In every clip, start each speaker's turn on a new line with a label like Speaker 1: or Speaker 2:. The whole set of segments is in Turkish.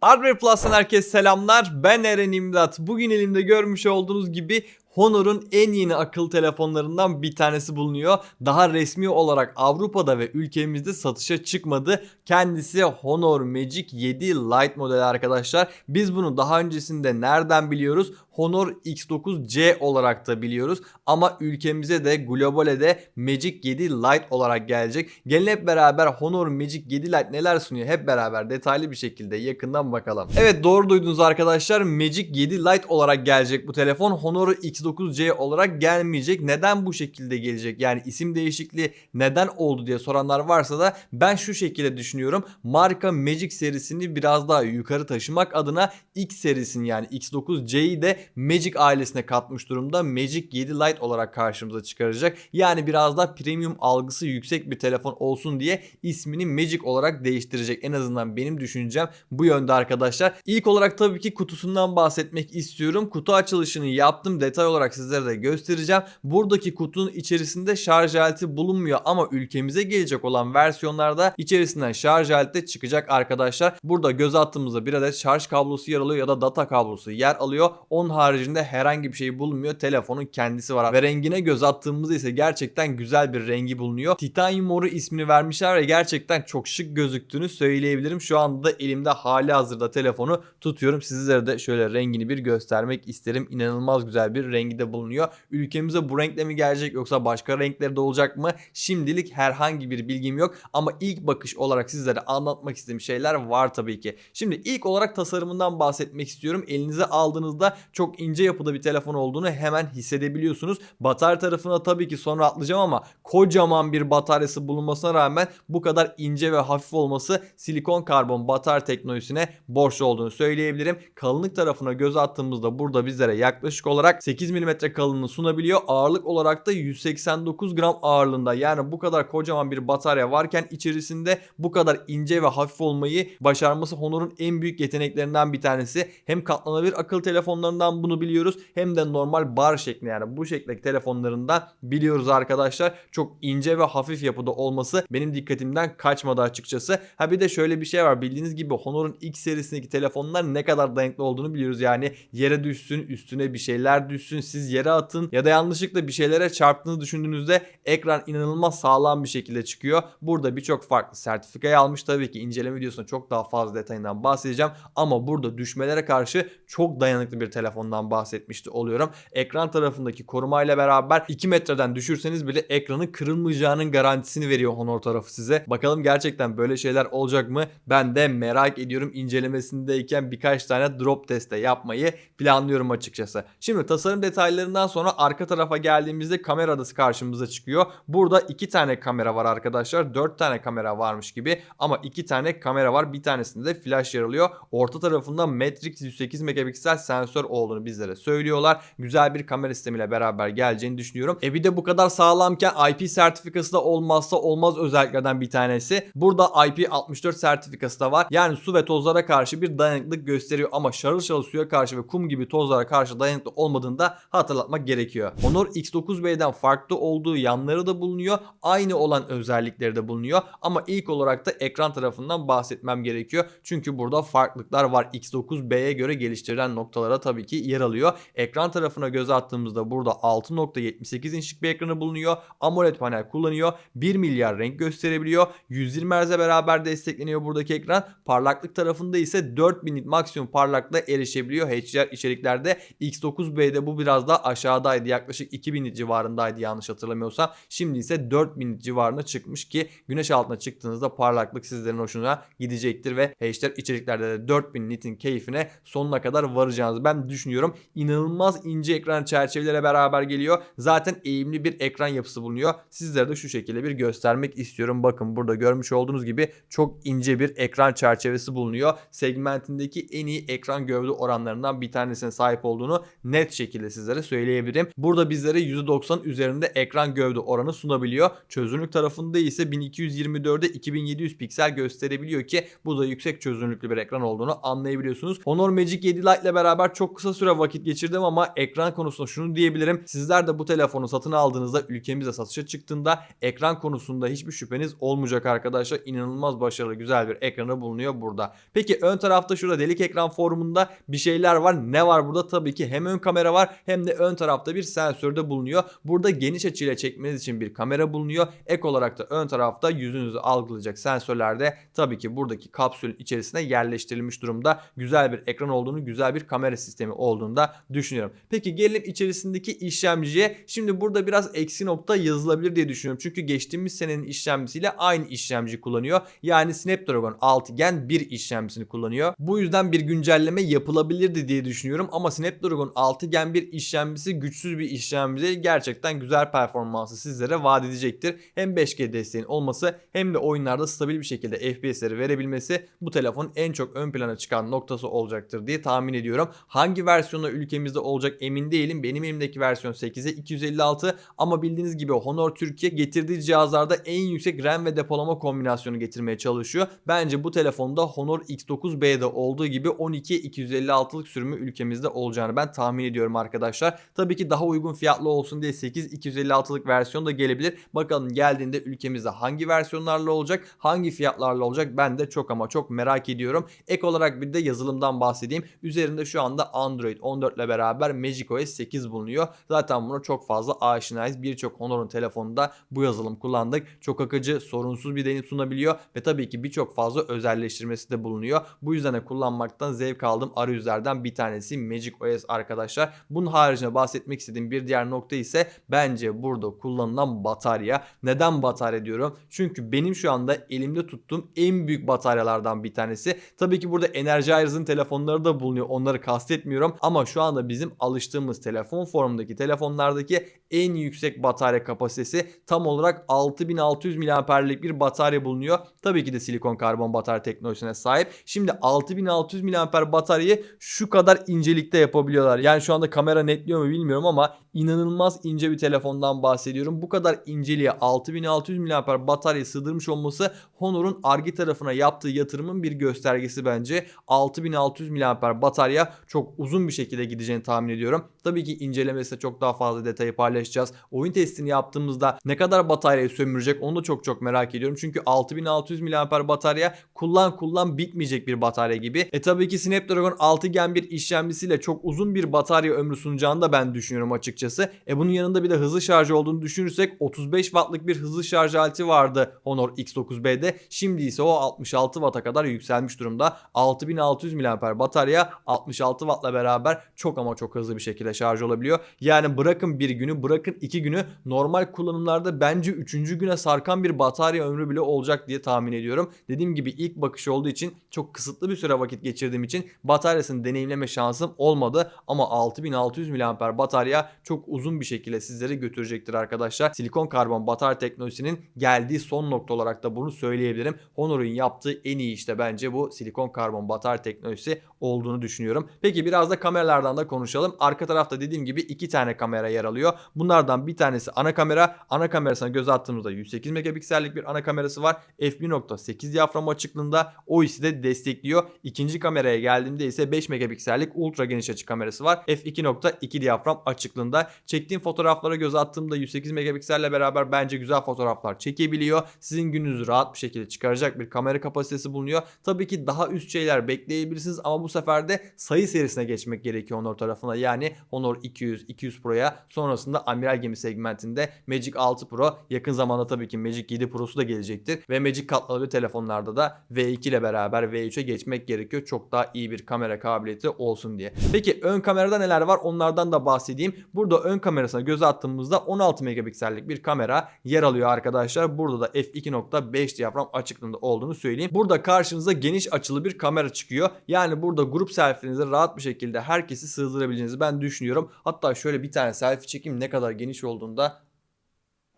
Speaker 1: Hardware Plus'tan herkese selamlar. Ben Eren İmdat. Bugün elimde görmüş olduğunuz gibi Honor'un en yeni akıllı telefonlarından bir tanesi bulunuyor. Daha resmi olarak Avrupa'da ve ülkemizde satışa çıkmadı. Kendisi Honor Magic 7 Lite modeli arkadaşlar. Biz bunu daha öncesinde nereden biliyoruz? Honor X9C olarak da biliyoruz. Ama ülkemize de globale de Magic 7 Lite olarak gelecek. Gelin hep beraber Honor Magic 7 Lite neler sunuyor hep beraber detaylı bir şekilde yakından bakalım. Evet doğru duydunuz arkadaşlar. Magic 7 Lite olarak gelecek bu telefon. Honor X9C olarak gelmeyecek. Neden bu şekilde gelecek? Yani isim değişikliği neden oldu diye soranlar varsa da ben şu şekilde düşünüyorum. Marka Magic serisini biraz daha yukarı taşımak adına X serisini yani X9C'yi de Magic ailesine katmış durumda. Magic 7 Lite olarak karşımıza çıkaracak. Yani biraz daha premium algısı yüksek bir telefon olsun diye ismini Magic olarak değiştirecek. En azından benim düşüncem bu yönde arkadaşlar. İlk olarak tabii ki kutusundan bahsetmek istiyorum. Kutu açılışını yaptım. Detay olarak sizlere de göstereceğim. Buradaki kutunun içerisinde şarj aleti bulunmuyor ama ülkemize gelecek olan versiyonlarda içerisinden şarj aleti çıkacak arkadaşlar. Burada göz attığımızda bir adet şarj kablosu yer alıyor ya da data kablosu yer alıyor. Onun haricinde herhangi bir şey bulunmuyor. Telefonun kendisi var. Ve rengine göz attığımızda ise gerçekten güzel bir rengi bulunuyor. Titanium moru ismini vermişler ve gerçekten çok şık gözüktüğünü söyleyebilirim. Şu anda da elimde hali hazırda telefonu tutuyorum. Sizlere de şöyle rengini bir göstermek isterim. İnanılmaz güzel bir rengi de bulunuyor. Ülkemize bu renkle mi gelecek yoksa başka renkleri de olacak mı? Şimdilik herhangi bir bilgim yok ama ilk bakış olarak sizlere anlatmak istediğim şeyler var tabii ki. Şimdi ilk olarak tasarımından bahsetmek istiyorum. Elinize aldığınızda çok ince yapıda bir telefon olduğunu hemen hissedebiliyorsunuz. Batarya tarafına tabii ki sonra atlayacağım ama kocaman bir bataryası bulunmasına rağmen bu kadar ince ve hafif olması silikon karbon batarya teknolojisine borçlu olduğunu söyleyebilirim. Kalınlık tarafına göz attığımızda burada bizlere yaklaşık olarak 8 mm kalınlığı sunabiliyor. Ağırlık olarak da 189 gram ağırlığında. Yani bu kadar kocaman bir batarya varken içerisinde bu kadar ince ve hafif olmayı başarması Honor'un en büyük yeteneklerinden bir tanesi. Hem katlanabilir akıllı telefonlarından bunu biliyoruz hem de normal bar şeklinde yani bu şekildeki telefonlarından biliyoruz arkadaşlar. Çok ince ve hafif yapıda olması benim dikkatimden kaçmadı açıkçası. Ha bir de şöyle bir şey var. Bildiğiniz gibi Honor'un X serisindeki telefonlar ne kadar dayanıklı olduğunu biliyoruz. Yani yere düşsün, üstüne bir şeyler düşsün, siz yere atın ya da yanlışlıkla bir şeylere çarptığınızı düşündüğünüzde ekran inanılmaz sağlam bir şekilde çıkıyor. Burada birçok farklı sertifikayı almış. Tabii ki inceleme videosunda çok daha fazla detayından bahsedeceğim. Ama burada düşmelere karşı çok dayanıklı bir telefondan bahsetmişti oluyorum. Ekran tarafındaki korumayla beraber 2 metreden düşürseniz bile ekranın kırılmayacağının garantisini veriyor Honor tarafı size. Bakalım gerçekten böyle şeyler olacak mı? Ben de merak ediyorum. İncelemesindeyken birkaç tane drop teste yapmayı planlıyorum açıkçası. Şimdi tasarım detaylarından sonra arka tarafa geldiğimizde kamera adası karşımıza çıkıyor. Burada iki tane kamera var arkadaşlar. Dört tane kamera varmış gibi ama iki tane kamera var. Bir tanesinde de flash yer alıyor. Orta tarafında Matrix 108 megapiksel sensör olduğunu bizlere söylüyorlar. Güzel bir kamera sistemiyle beraber geleceğini düşünüyorum. E bir de bu kadar sağlamken IP sertifikası da olmazsa olmaz özelliklerden bir tanesi. Burada IP64 sertifikası da var. Yani su ve tozlara karşı bir dayanıklılık gösteriyor ama şarıl şarıl suya karşı ve kum gibi tozlara karşı dayanıklı olmadığını da hatırlatmak gerekiyor. Honor X9B'den farklı olduğu yanları da bulunuyor. Aynı olan özellikleri de bulunuyor. Ama ilk olarak da ekran tarafından bahsetmem gerekiyor. Çünkü burada farklılıklar var. X9B'ye göre geliştirilen noktalara tabii ki yer alıyor. Ekran tarafına göz attığımızda burada 6.78 inçlik bir ekranı bulunuyor. AMOLED panel kullanıyor. 1 milyar renk gösterebiliyor. 120 Hz'e beraber destekleniyor buradaki ekran. Parlaklık tarafında ise 4000 nit maksimum parlaklığa erişebiliyor. HDR içeriklerde X9B'de bu biraz daha aşağıdaydı. Yaklaşık 2000 nit civarındaydı yanlış hatırlamıyorsam. Şimdi ise 4000 nit civarına çıkmış ki güneş altına çıktığınızda parlaklık sizlerin hoşuna gidecektir ve HDR içeriklerde de 4000 nitin keyfine sonuna kadar varacağınızı ben düşünüyorum. İnanılmaz ince ekran çerçevelere beraber geliyor. Zaten eğimli bir ekran yapısı bulunuyor. Sizlere de şu şekilde bir göstermek istiyorum. Bakın burada görmüş olduğunuz gibi çok ince bir ekran çerçevesi bulunuyor. Segmentindeki en iyi ekran gövde oranlarından bir tanesine sahip olduğunu net şekilde sizlere söyleyebilirim. Burada bizlere %90 üzerinde ekran gövde oranı sunabiliyor. Çözünürlük tarafında ise 1224'e 2700 piksel gösterebiliyor ki bu da yüksek çözünürlüklü bir ekran olduğunu anlayabiliyorsunuz. Honor Magic 7 Lite ile beraber çok kısa süre vakit geçirdim ama ekran konusunda şunu diyebilirim. Sizler de bu telefonu satın aldığınızda ülkemizde satışa çıktığında ekran konusunda hiçbir şüpheniz olmayacak arkadaşlar. İnanılmaz başarılı güzel bir ekranı bulunuyor burada. Peki ön tarafta şurada delik ekran formunda bir şeyler var. Ne var burada? Tabii ki hem ön kamera var hem de ön tarafta bir sensör de bulunuyor. Burada geniş açıyla çekmeniz için bir kamera bulunuyor. Ek olarak da ön tarafta yüzünüzü algılayacak sensörler de tabii ki buradaki kapsülün içerisine yerleştirilmiş durumda. Güzel bir ekran olduğunu, güzel bir kamera sistemi olduğunu da düşünüyorum. Peki gelelim içerisindeki işlemciye. Şimdi burada biraz eksi nokta yazılabilir diye düşünüyorum. Çünkü geçtiğimiz senenin işlemcisiyle aynı işlemci kullanıyor. Yani Snapdragon 6 Gen 1 işlemcisini kullanıyor. Bu yüzden bir güncelleme yapılabilirdi diye düşünüyorum. Ama Snapdragon 6 Gen 1 işlemcisi güçsüz bir işlemci. Gerçekten güzel performansı sizlere vaat edecektir. Hem 5G desteğin olması hem de oyunlarda stabil bir şekilde FPS'leri verebilmesi bu telefonun en çok ön plana çıkan noktası olacaktır diye tahmin ediyorum. Hangi versiyonda ülkemizde olacak emin değilim. Benim elimdeki versiyon 8'e 256 ama bildiğiniz gibi Honor Türkiye getirdiği cihazlarda en yüksek RAM ve depolama kombinasyonu getirmeye çalışıyor. Bence bu telefonda Honor X9B'de olduğu gibi 12 256'lık sürümü ülkemizde olacağını ben tahmin ediyorum arkadaşlar. Tabii ki daha uygun fiyatlı olsun diye 8 256'lık versiyon da gelebilir. Bakalım geldiğinde ülkemizde hangi versiyonlarla olacak, hangi fiyatlarla olacak ben de çok ama çok merak ediyorum. Ek olarak bir de yazılımdan bahsedeyim. Üzerinde şu anda Android 14 ile beraber Magic OS 8 bulunuyor. Zaten buna çok fazla aşinayız. Birçok Honor'un telefonunda bu yazılım kullandık. Çok akıcı, sorunsuz bir deneyim sunabiliyor ve tabii ki birçok fazla özelleştirmesi de bulunuyor. Bu yüzden de kullanmaktan zevk aldığım arayüzlerden bir tanesi Magic OS arkadaşlar. Bunun haricinde bahsetmek istediğim bir diğer nokta ise bence burada kullanılan batarya. Neden batarya diyorum? Çünkü benim şu anda elimde tuttuğum en büyük bataryalardan bir tanesi. Tabii ki burada Energizer'ın telefonları da bulunuyor. Onları kastetmiyorum ama şu anda bizim alıştığımız telefon formundaki telefonlardaki en yüksek batarya kapasitesi tam olarak 6600 mAh'lik bir batarya bulunuyor. Tabii ki de silikon karbon batarya teknolojisine sahip. Şimdi 6600 mAh bataryayı şu kadar incelikte yapabiliyorlar. Yani şu anda kamera netliyor mu bilmiyorum ama inanılmaz ince bir telefondan bahsediyorum. Bu kadar inceliğe 6600 mAh batarya sığdırmış olması Honor'un Arge tarafına yaptığı yatırımın bir göstergesi bence. 6600 mAh batarya çok uzun bir şekilde gideceğini tahmin ediyorum. Tabii ki incelemesinde çok daha fazla detayı paylaşacağız. Oyun testini yaptığımızda ne kadar bataryayı sömürecek onu da çok çok merak ediyorum. Çünkü 6600 mAh batarya kullan kullan bitmeyecek bir batarya gibi. E tabii ki Snapdragon 6 Gen 1 işlemcisiyle çok uzun bir batarya ömrü sunacağını da ben düşünüyorum açıkçası. E bunun yanında bir de hızlı şarj olduğunu düşünürsek 35 wattlık bir hızlı şarj aleti vardı Honor X9B'de. Şimdi ise o 66 watt'a kadar yükselmiş durumda. 6600 mAh batarya 66 wattla beraber çok ama çok hızlı bir şekilde şarj olabiliyor. Yani bırakın bir günü bırakın iki günü normal kullanımlarda bence üçüncü güne sarkan bir batarya ömrü bile olacak diye tahmin ediyorum. Dediğim gibi ilk bakış olduğu için çok kısıtlı bir süre vakit geçirdiğim için bataryasını deneyimleme şansım olmadı. Ama 6600 mAh batarya çok uzun bir şekilde sizleri götürecektir arkadaşlar. Silikon karbon batarya teknolojisinin geldiği son nokta olarak da bunu söyleyebilirim. Honor'un yaptığı en iyi işte bence bu silikon karbon batarya teknolojisi olduğunu düşünüyorum. Peki biraz da kameralardan da konuşalım. Arka tarafta dediğim gibi iki tane kamera yer alıyor. Bunlardan bir tanesi ana kamera. Ana kamerasına göz attığımızda 108 megapiksellik bir ana kamerası var. f1.8 diyafram açıklığında OIS'i de destekliyor. İkinci kameraya geldiğimde ise 5 megapiksellik ultra geniş açı kamerası var. f2.2 diyafram açıklığında. Çektiğim fotoğraflara göz attığımda 108 megapikselle beraber bence güzel fotoğraflar çekebiliyor. Sizin gününüzü rahat bir şekilde çıkaracak bir kamera kapasitesi bulunuyor. Tabii ki daha üst şeyler bekleyebilirsiniz ama bu sefer de sayı serisine geçmek gerekiyor Honor tarafına. Yani Honor 200, 200 Pro'ya sonrasında amiral gemi segmentinde Magic 6 Pro yakın zamanda tabii ki Magic 7 Pro'su da gelecektir. Ve Magic katlanabilir telefonlarda da V2 ile beraber V3'e geçmek gerekiyor. Çok daha iyi bir kamera kabiliyeti olsun diye. Peki ön kamerada neler var onlardan da bahsedeyim. Burada ön kamerasına göz attığımızda 16 megapiksellik bir kamera yer alıyor arkadaşlar. Burada da f2.5 diyafram açıklığında olduğunu söyleyeyim. Burada karşınıza geniş açılı bir kamera çıkıyor. Yani burada grup selfie'nizi rahat bir şekilde herkesi sığdırabileceğinizi ben düşünüyorum. Hatta şöyle bir tane selfie çekeyim ne kadar geniş olduğunda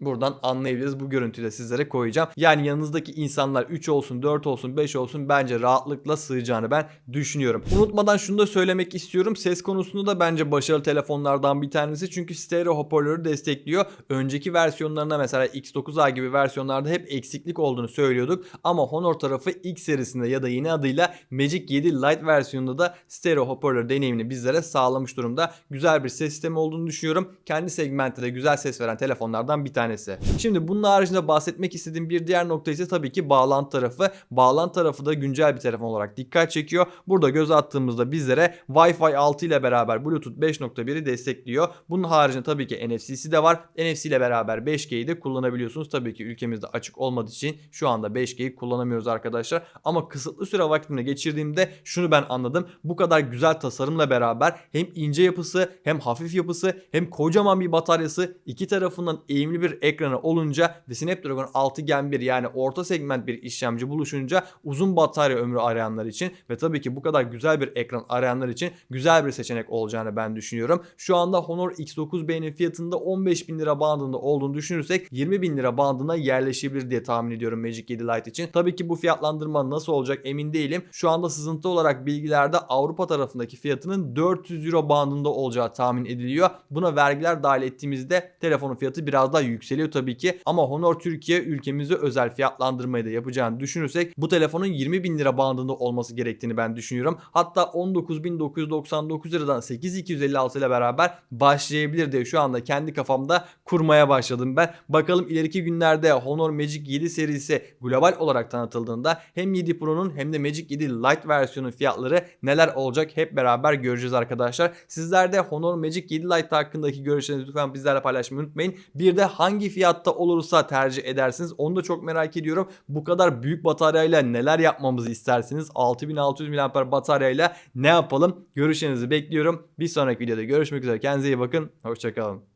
Speaker 1: Buradan anlayabiliriz. Bu görüntüyü de sizlere koyacağım. Yani yanınızdaki insanlar 3 olsun, 4 olsun, 5 olsun bence rahatlıkla sığacağını ben düşünüyorum. Unutmadan şunu da söylemek istiyorum. Ses konusunda da bence başarılı telefonlardan bir tanesi. Çünkü stereo hoparlörü destekliyor. Önceki versiyonlarında mesela X9A gibi versiyonlarda hep eksiklik olduğunu söylüyorduk. Ama Honor tarafı X serisinde ya da yeni adıyla Magic 7 Lite versiyonunda da stereo hoparlör deneyimini bizlere sağlamış durumda. Güzel bir ses sistemi olduğunu düşünüyorum. Kendi segmentte de güzel ses veren telefonlardan bir tanesi. Şimdi bunun haricinde bahsetmek istediğim bir diğer nokta ise tabii ki bağlantı tarafı. Bağlantı tarafı da güncel bir telefon olarak dikkat çekiyor. Burada göz attığımızda bizlere Wi-Fi 6 ile beraber Bluetooth 5.1'i destekliyor. Bunun haricinde tabii ki NFC'si de var. NFC ile beraber 5G'yi de kullanabiliyorsunuz. Tabii ki ülkemizde açık olmadığı için şu anda 5G'yi kullanamıyoruz arkadaşlar. Ama kısıtlı süre vaktimde geçirdiğimde şunu ben anladım. Bu kadar güzel tasarımla beraber hem ince yapısı hem hafif yapısı hem kocaman bir bataryası iki tarafından eğimli bir ekranı olunca ve Snapdragon 6 Gen 1 yani orta segment bir işlemci buluşunca uzun batarya ömrü arayanlar için ve tabii ki bu kadar güzel bir ekran arayanlar için güzel bir seçenek olacağını ben düşünüyorum. Şu anda Honor X9B'nin fiyatında 15 bin lira bandında olduğunu düşünürsek 20 bin lira bandına yerleşebilir diye tahmin ediyorum Magic 7 Lite için. Tabii ki bu fiyatlandırma nasıl olacak emin değilim. Şu anda sızıntı olarak bilgilerde Avrupa tarafındaki fiyatının 400 euro bandında olacağı tahmin ediliyor. Buna vergiler dahil ettiğimizde telefonun fiyatı biraz daha yükseliyor tabii ki. Ama Honor Türkiye ülkemizde özel fiyatlandırmayı da yapacağını düşünürsek bu telefonun 20 bin lira bandında olması gerektiğini ben düşünüyorum. Hatta 19.999 liradan 8256 ile beraber başlayabilir diye şu anda kendi kafamda kurmaya başladım ben. Bakalım ileriki günlerde Honor Magic 7 serisi global olarak tanıtıldığında hem 7 Pro'nun hem de Magic 7 Lite versiyonun fiyatları neler olacak hep beraber göreceğiz arkadaşlar. Sizler de Honor Magic 7 Lite hakkındaki görüşlerinizi lütfen bizlerle paylaşmayı unutmayın. Bir de hangi fiyatta olursa tercih edersiniz onu da çok merak ediyorum. Bu kadar büyük bataryayla neler yapmamızı istersiniz? 6600 mAh bataryayla ne yapalım? Görüşlerinizi bekliyorum. Bir sonraki videoda görüşmek üzere. Kendinize iyi bakın. Hoşçakalın.